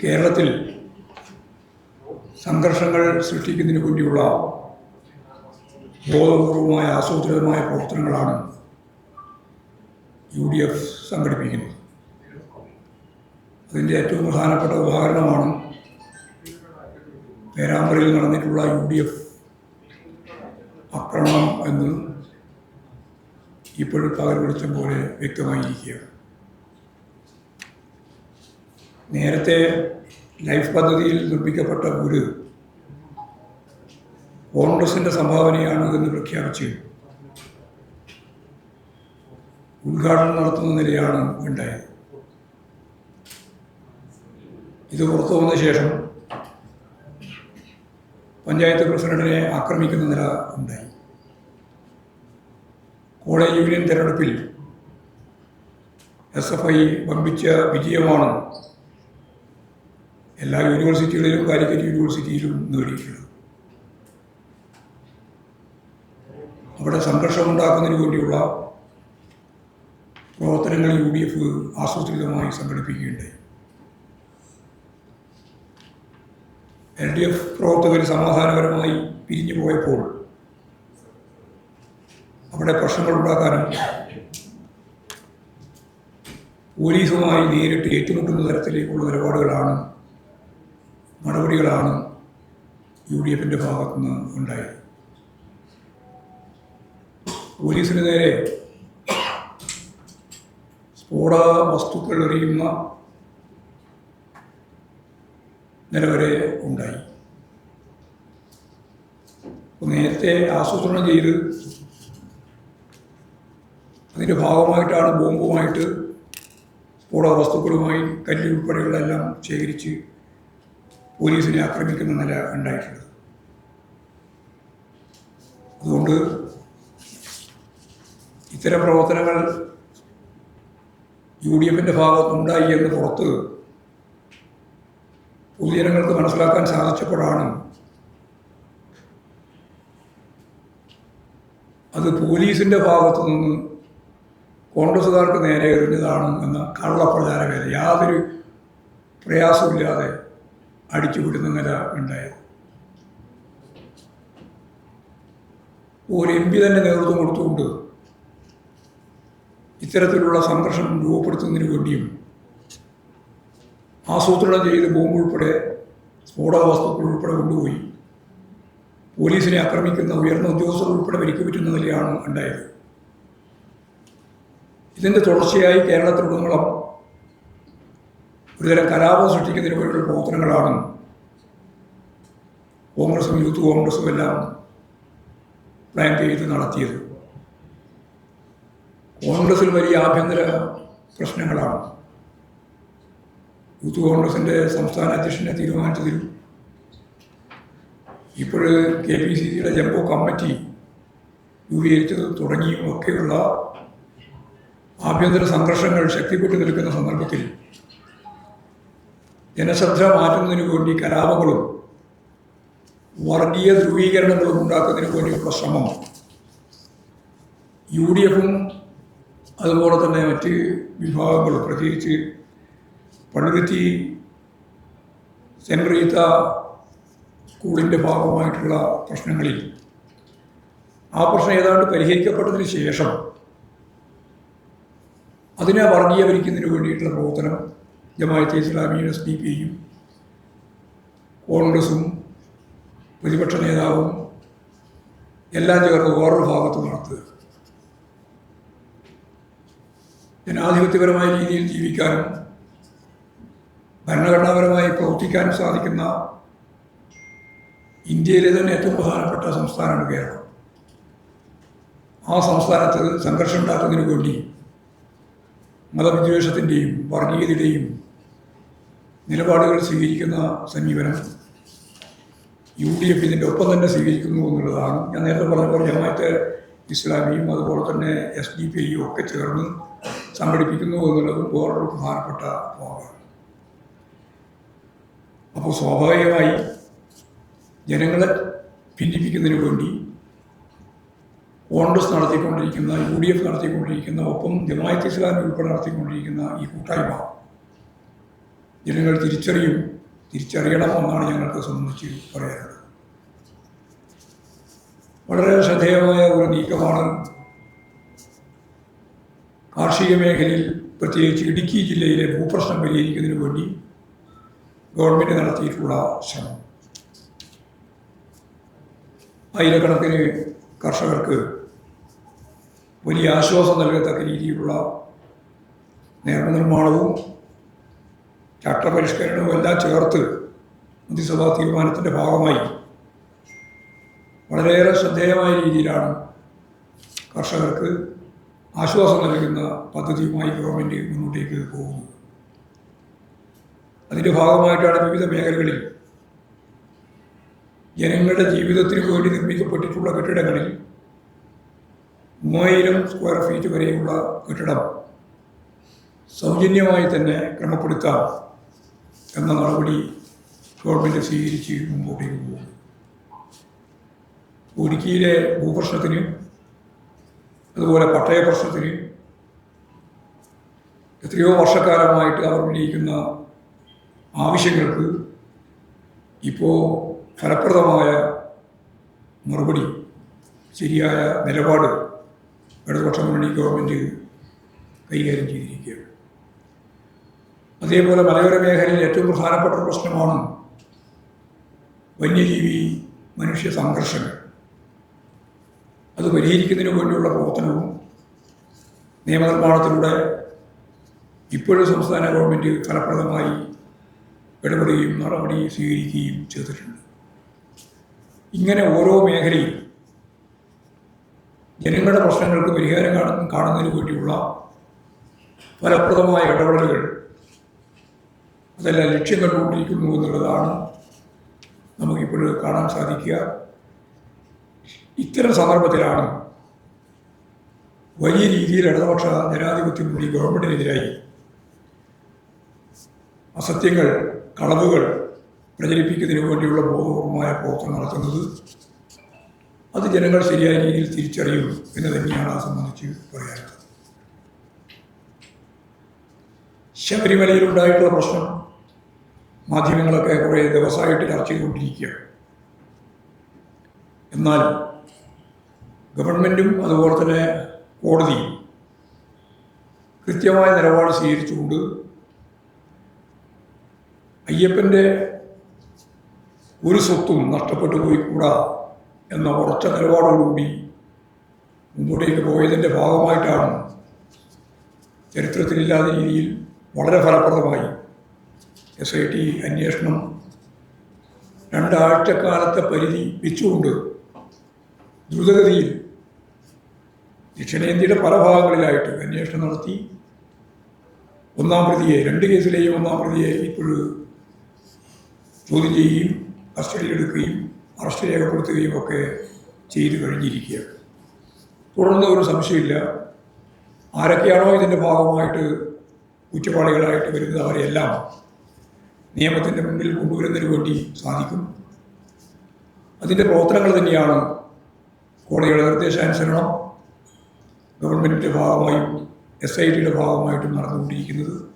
കേരളത്തിൽ സംഘർഷങ്ങൾ സൃഷ്ടിക്കുന്നതിന് വേണ്ടിയുള്ള ബോധപൂർവമായ ആസൂത്രിതമായ പ്രവർത്തനങ്ങളാണ് യു ഡി എഫ് സംഘടിപ്പിക്കുന്നത്. അതിന്റെ ഏറ്റവും പ്രധാനപ്പെട്ട ഉദാഹരണമാണ് പേരാമ്പ്രയിൽ നടന്നിട്ടുള്ള യു ഡി എഫ് ആക്രമണം എന്ന് ഇപ്പോഴും പകൽ വെളിച്ചം പോലെ വ്യക്തമായിരിക്കുകയാണ്. നേരത്തെ ലൈഫ് പദ്ധതിയിൽ നിർമ്മിക്കപ്പെട്ട വീട് കോൺഗ്രസിന്റെ സംഭാവനയാണ് എന്ന് പ്രഖ്യാപിച്ചു ഉദ്ഘാടനം നടത്തുന്ന നിലയാണ് ഉണ്ടായത്. ഇത് പുറത്തു വന്ന ശേഷം പഞ്ചായത്ത് പ്രസിഡന്റിനെ ആക്രമിക്കുന്ന നില ഉണ്ടായി. കോളേജ് യൂണിയൻ തെരഞ്ഞെടുപ്പിൽ എസ് എഫ് ഐ വമ്പിച്ച വിജയമാണ് എല്ലാ യൂണിവേഴ്സിറ്റികളിലും കാലിക്കറ്റ് യൂണിവേഴ്സിറ്റിയിലും നേടിയിട്ടുള്ളത് അവിടെ സംഘർഷമുണ്ടാക്കുന്നതിന് വേണ്ടിയുള്ള പ്രവർത്തനങ്ങൾ യു ഡി എഫ് ആസൂത്രിതമായി സംഘടിപ്പിക്കുകയുണ്ടായി. എൽ ഡി എഫ് പ്രവർത്തകർ സമാധാനപരമായി പിരിഞ്ഞു പോയപ്പോൾ അവിടെ പ്രശ്നങ്ങൾ ഉണ്ടാക്കാനും പോലീസുമായി നേരിട്ട് ഏറ്റുമുട്ടുന്ന തരത്തിലേക്കുള്ള നിലപാടുകളാണ് നടപടികളാണ് യു ഡി എഫിന്റെ ഭാഗത്തുനിന്ന് ഉണ്ടായത്. പോലീസിന് നേരെ സ്ഫോട വസ്തുക്കൾ എറിയുന്ന നിലവരെ ഉണ്ടായി. നേരത്തെ ആസൂത്രണം ചെയ്ത് അതിന്റെ ഭാഗമായിട്ടാണ് ബോംബുമായിട്ട് സ്ഫോടക വസ്തുക്കളുമായി കല്ലുൾപ്പെടെയുള്ളതെല്ലാം ശേഖരിച്ച് പോലീസിനെ ആക്രമിക്കുന്ന നില ഉണ്ടായിട്ടുള്ളത് അതുകൊണ്ട് ഇത്തരം പ്രവർത്തനങ്ങൾ യു ഡി എഫിന്റെ ഭാഗത്തുണ്ടായി എന്ന് പുറത്ത് പൊതുജനങ്ങൾക്ക് മനസ്സിലാക്കാൻ സാധിച്ചപ്പോഴാണ് അത് പോലീസിന്റെ ഭാഗത്തു നിന്ന് കോൺഗ്രസ്സുകാർക്ക് നേരെ എറിഞ്ഞതാണ് എന്ന കള്ളപ്രചാരവേല യാതൊരു പ്രയാസമില്ലാതെ അടിച്ചുവിടുന്ന നില ഉണ്ടായത്. ഒരു എം പി തന്നെ നേതൃത്വം കൊടുത്തുകൊണ്ട് ഇത്തരത്തിലുള്ള സംഘർഷം രൂപപ്പെടുത്തുന്നതിന് വേണ്ടിയും ആസൂത്രണം ചെയ്ത് ബോംബ് ഉൾപ്പെടെ സ്ഫോടക വസ്തുക്കൾ ഉൾപ്പെടെ കൊണ്ടുപോയി പോലീസിനെ ആക്രമിക്കുന്ന ഉയർന്ന ഉദ്യോഗസ്ഥർ ഉൾപ്പെടെ പരിക്ക് പറ്റുന്ന നിലയാണ് ഉണ്ടായത്. ഇതിന്റെ തുടർച്ചയായി കേരളത്തിലുടനീളം ഒരുതരം കലാപം സൃഷ്ടിക്കുന്നതിന് വേണ്ടിയുള്ള പ്രവർത്തനങ്ങളാണ് കോൺഗ്രസും യൂത്ത് കോൺഗ്രസും എല്ലാം പ്ലാൻ ചെയ്ത് നടത്തിയത്. കോൺഗ്രസിൽ വലിയ ആഭ്യന്തര പ്രശ്നങ്ങളാണ്. യൂത്ത് കോൺഗ്രസിന്റെ സംസ്ഥാന അധ്യക്ഷനെ തീരുമാനിച്ചതിലും ഇപ്പോൾ കെ പി സി സിയുടെ ജംബോ കമ്മിറ്റി രൂപീകരിച്ചത് തുടങ്ങിയും ഒക്കെയുള്ള ആഭ്യന്തര സംഘർഷങ്ങൾ ശക്തിപ്പെട്ടു നിൽക്കുന്ന സന്ദർഭത്തിൽ ജനശ്രദ്ധ മാറ്റുന്നതിന് വേണ്ടി കലാപങ്ങളും വർഗീയ ധ്രുവീകരണങ്ങളും ഉണ്ടാക്കുന്നതിന് വേണ്ടിയുള്ള ശ്രമം. യു ഡി എഫും അതുപോലെ തന്നെ മറ്റ് വിഭാഗങ്ങൾ പ്രത്യേകിച്ച് പള്ളുരുത്തി സെൻറീത്ത റീത്ത സ്കൂളിന്റെ ഭാഗമായിട്ടുള്ള പ്രശ്നങ്ങളിൽ ആ പ്രശ്നം ഏതാണ്ട് പരിഹരിക്കപ്പെട്ടതിന് ശേഷം അതിനെ വർഗീയവരിക്കുന്നതിന് വേണ്ടിയിട്ടുള്ള പ്രവർത്തനം ജമാഅത്തെ ഇസ്ലാമി എസ് ഡി പിയും കോൺഗ്രസും പ്രതിപക്ഷ നേതാവും എല്ലാം ചേർന്ന് വേറൊരു ഭാഗത്ത് നടത്തുക. ജനാധിപത്യപരമായ രീതിയിൽ ജീവിക്കാനും ഭരണഘടനാപരമായി പ്രവർത്തിക്കാനും സാധിക്കുന്ന ഇന്ത്യയിലെ തന്നെ ഏറ്റവും പ്രധാനപ്പെട്ട സംസ്ഥാനമാണ് കേരളം. ആ സംസ്ഥാനത്ത് സംഘർഷം ഉണ്ടാക്കുന്നതിന് വേണ്ടി മതവിദ്വേഷത്തിന്റെയും വർഗീയതയുടെയും നിലപാടുകൾ സ്വീകരിക്കുന്ന സമീപനം യു ഡി എഫ് ഇതിന്റെ ഒപ്പം തന്നെ സ്വീകരിക്കുന്നു എന്നുള്ളതാണ്. ഞാൻ നേരത്തെ പറഞ്ഞ പോലെ ജമാഅത്തെ ഇസ്ലാമിയും അതുപോലെ തന്നെ എസ് ഡി പി ഐയും ഒക്കെ ചേർന്ന് സംഘടിപ്പിക്കുന്നു എന്നുള്ളതും വേറൊരു പ്രധാനപ്പെട്ട ഭാഗമാണ്. അപ്പോൾ സ്വാഭാവികമായി ജനങ്ങളെ ഭിന്നിപ്പിക്കുന്നതിന് വേണ്ടി കോൺഗ്രസ് നടത്തിക്കൊണ്ടിരിക്കുന്ന യു ഡി എഫ് നടത്തിക്കൊണ്ടിരിക്കുന്ന ഒപ്പം ജമാഅത്ത് ഇസ്ലാമി ഉൾപ്പെടെ നടത്തിക്കൊണ്ടിരിക്കുന്ന ഈ കൂട്ടായ്മ ജനങ്ങൾ തിരിച്ചറിയും. തിരിച്ചറിയണം എന്നാണ് ഞങ്ങൾക്ക് സംബന്ധിച്ച് പറയാനുള്ളത്. വളരെ ശ്രദ്ധേയമായ ഒരു നീക്കമാണ് കാർഷിക മേഖലയിൽ പ്രത്യേകിച്ച് ഇടുക്കി ജില്ലയിലെ ഭൂപ്രശ്നം പരിഹരിക്കുന്നതിന് വേണ്ടി ഗവൺമെന്റ് നടത്തിയിട്ടുള്ള ശ്രമം. ആയിരക്കണക്കിന് കർഷകർക്ക് വലിയ ആശ്വാസം നൽകത്തക്ക രീതിയിലുള്ള നിയമനിർമ്മാണവും ചട്ടപരിഷ്കരണവും എല്ലാം ചേർത്ത് മന്ത്രിസഭാ തീരുമാനത്തിന്റെ ഭാഗമായി വളരെയേറെ ശ്രദ്ധേയമായ രീതിയിലാണ് കർഷകർക്ക് ആശ്വാസം നൽകുന്ന പദ്ധതിയുമായി ഗവൺമെന്റ് മുന്നോട്ടേക്ക് പോകുന്നത്. അതിന്റെ ഭാഗമായിട്ടാണ് വിവിധ മേഖലകളിൽ ജനങ്ങളുടെ ജീവിതത്തിന് വേണ്ടി നിർമ്മിക്കപ്പെട്ടിട്ടുള്ള കെട്ടിടങ്ങളിൽ മൂവായിരം സ്ക്വയർ ഫീറ്റ് വരെയുള്ള കെട്ടിടം സൗജന്യമായി തന്നെ ക്രമപ്പെടുത്താം. എന്ന നടപടി ഗവൺമെന്റ് സ്വീകരിച്ച് മുമ്പോട്ടേക്ക് പോകും. ഇടുക്കിയിലെ ഭൂപ്രശ്നത്തിന് അതുപോലെ പട്ടയ പ്രശ്നത്തിന് എത്രയോ വർഷക്കാലമായിട്ട് അവർ ഉന്നയിക്കുന്ന ആവശ്യങ്ങൾക്ക് ഇപ്പോൾ ഫലപ്രദമായ മറുപടി ശരിയായ നിലപാട് ഇടതുപക്ഷ മുന്നണി ഗവൺമെന്റ് കൈകാര്യം ചെയ്തിരിക്കുകയാണ്. അതേപോലെ മലയോര മേഖലയിൽ ഏറ്റവും പ്രധാനപ്പെട്ട ഒരു പ്രശ്നമാണ് വന്യജീവി മനുഷ്യ സംഘർഷങ്ങൾ. അത് പരിഹരിക്കുന്നതിന് വേണ്ടിയുള്ള പ്രവർത്തനവും നിയമനിർമ്മാണത്തിലൂടെ ഇപ്പോഴും സംസ്ഥാന ഗവൺമെന്റ് ഫലപ്രദമായി ഇടപെടുകയും നടപടി സ്വീകരിക്കുകയും ചെയ്തിട്ടുണ്ട്. ഇങ്ങനെ ഓരോ മേഖലയിൽ ജനങ്ങളുടെ പ്രശ്നങ്ങൾക്ക് പരിഹാരം കാണുന്ന കാണുന്നതിന് വേണ്ടിയുള്ള ഫലപ്രദമായ ഇടപെടലുകൾ അതെല്ലാം ലക്ഷ്യം കണ്ടുകൊണ്ടിരിക്കുന്നു എന്നുള്ളതാണ് നമുക്കിപ്പോൾ കാണാൻ സാധിക്കുക. ഇത്തരം സന്ദർഭത്തിലാണ് വലിയ രീതിയിൽ ഇടതുപക്ഷ ജനാധിപത്യം കൂടി ഗവൺമെന്റിനെതിരായി അസത്യങ്ങൾ കളവുകൾ പ്രചരിപ്പിക്കുന്നതിന് വേണ്ടിയുള്ള ബോധപൂർവമായ പ്രവർത്തനം നടത്തുന്നത് അത് ജനങ്ങൾ ശരിയായ രീതിയിൽ തിരിച്ചറിയും എന്ന് തന്നെയാണ് ആ സംബന്ധിച്ച് പറയാനുള്ളത്. ശബരിമലയിലുണ്ടായിട്ടുള്ള പ്രശ്നം മാധ്യമങ്ങളൊക്കെ കുറേ ദിവസമായിട്ട് ചർച്ച ചെയ്തുകൊണ്ടിരിക്കുകയാണ്. എന്നാൽ ഗവൺമെന്റും അതുപോലെ തന്നെ കോടതിയും കൃത്യമായ നിലപാട് സ്വീകരിച്ചുകൊണ്ട് അയ്യപ്പന്റെ ഒരു സ്വത്തും നഷ്ടപ്പെട്ടു പോയിക്കൂടാ എന്ന ഉറച്ച നിലപാടോടുകൂടി മുമ്പോട്ടേക്ക് പോയതിന്റെ ഭാഗമായിട്ടാണ് ചരിത്രത്തിലില്ലാത്ത രീതിയിൽ വളരെ ഫലപ്രദമായി എസ് ഐ ടി അന്വേഷണം രണ്ടാഴ്ചക്കാലത്തെ പരിധി വെച്ചുകൊണ്ട് ദ്രുതഗതിയിൽ ദക്ഷിണേന്ത്യയുടെ പല ഭാഗങ്ങളിലായിട്ട് അന്വേഷണം നടത്തി. ഒന്നാം പ്രതിയെ രണ്ട് കേസിലെയും ഒന്നാം പ്രതിയെ ഇപ്പോൾ ചോദ്യം ചെയ്യുകയും കസ്റ്റഡിയിലെടുക്കുകയും അറസ്റ്റ് രേഖപ്പെടുത്തുകയും ഒക്കെ ചെയ്തു കഴിഞ്ഞിരിക്കുകയാണ്. തുടർന്ന് ഒരു സംശയമില്ല. ആരൊക്കെയാണോ ഇതിന്റെ ഭാഗമായിട്ട് കുറ്റവാളികളായിട്ട് വരുന്നത് അവരെല്ലാം നിയമത്തിന്റെ മുമ്പിൽ കൊണ്ടുവരുന്നതിന് വേണ്ടി സാധിക്കും. അതിന്റെ പ്രവർത്തനങ്ങൾ തന്നെയാണ് കോടതിയുടെ നിർദ്ദേശാനുസരണം. ഗവൺമെന്റിന്റെ ഭാഗമായും എസ് ഐ ടിയുടെ ഭാഗമായിട്ടും നടന്നുകൊണ്ടിരിക്കുന്നത്.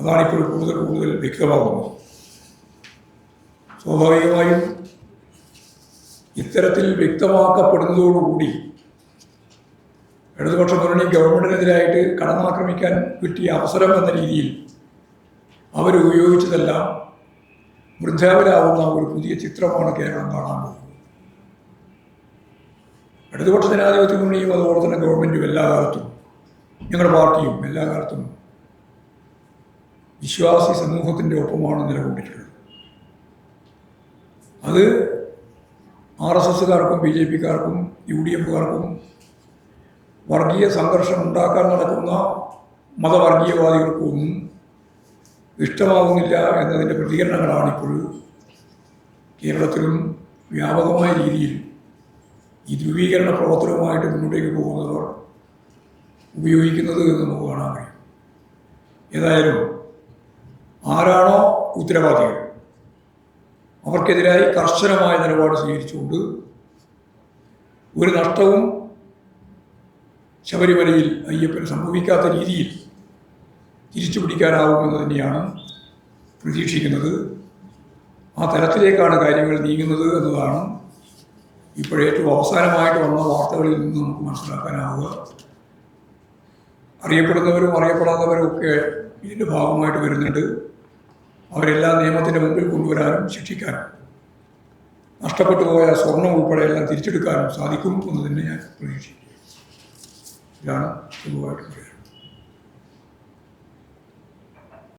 അതാണിപ്പോൾ കൂടുതൽ കൂടുതൽ വ്യക്തമാകുന്നത്. സ്വാഭാവികമായും ഇത്തരത്തിൽ വ്യക്തമാക്കപ്പെടുന്നതോടുകൂടി ഇടതുപക്ഷ മുന്നണി ഗവൺമെന്റിനെതിരായിട്ട് കടന്നാക്രമിക്കാൻ കിട്ടിയ അവസരം എന്ന രീതിയിൽ അവരുപയോഗിച്ചതെല്ലാം വൃദ്ധാവിലാവുന്ന ഒരു പുതിയ ചിത്രമാണ് കേരളം കാണാൻ പോകുന്നത്. ഇടതുപക്ഷ ജനാധിപത്യ മുന്നണിയും അതുപോലെ തന്നെ ഗവൺമെന്റും എല്ലാ കാലത്തും ഞങ്ങളുടെ പാർട്ടിയും എല്ലാ കാലത്തും വിശ്വാസി സമൂഹത്തിന്റെ ഒപ്പമാണ് നിലകൊണ്ടിട്ടുള്ളത്. അത് ആർ എസ് എസ്സുകാർക്കും ബി ജെ പിക്കാർക്കും യു ഡി എഫുകാർക്കും വർഗീയ സംഘർഷം ഉണ്ടാക്കാൻ നടക്കുന്ന മതവർഗീയവാദികൾക്കൊന്നും ഇഷ്ടമാകുന്നില്ല എന്നതിന്റെ പ്രതികരണങ്ങളാണ് ഇപ്പോൾ കേരളത്തിലും വ്യാപകമായ രീതിയിൽ ഈ ധ്രുവീകരണ പ്രവർത്തനവുമായിട്ട് മുന്നോട്ടേക്ക് പോകുന്നവർ ഉപയോഗിക്കുന്നത് എന്ന് നമുക്ക് കാണാൻ കഴിയും. ഏതായാലും ആരാണോ ഉത്തരവാദികൾ? അവർക്കെതിരായി കർശനമായ നിലപാട് സ്വീകരിച്ചുകൊണ്ട് ഒരു നഷ്ടവും ശബരിമലയിൽ അയ്യപ്പന് സംഭവിക്കാത്ത രീതിയിൽ തിരിച്ചു പിടിക്കാനാവുമെന്ന് തന്നെയാണ് പ്രതീക്ഷിക്കുന്നത്. ആ തലത്തിലേക്കാണ് കാര്യങ്ങൾ നീങ്ങുന്നത് എന്നതാണ് ഇപ്പോഴേറ്റവും അവസാനമായിട്ട് വന്ന വാർത്തകളിൽ നിന്ന് നമുക്ക് മനസ്സിലാക്കാനാവുക. അറിയപ്പെടുന്നവരും അറിയപ്പെടാത്തവരും ഒക്കെ ഇതിന്റെ ഭാഗമായിട്ട് വരുന്നുണ്ട്. അവരെല്ലാം നിയമത്തിന്റെ മുമ്പിൽ കൊണ്ടുവരാനും ശിക്ഷിക്കാനും നഷ്ടപ്പെട്ടു പോയ സ്വർണം ഉൾപ്പെടെ എല്ലാം തിരിച്ചെടുക്കാനും സാധിക്കും എന്ന് തന്നെ ഞാൻ പ്രതീക്ഷിക്കുന്നു. ഇതാണ് പൊതുവായിട്ട്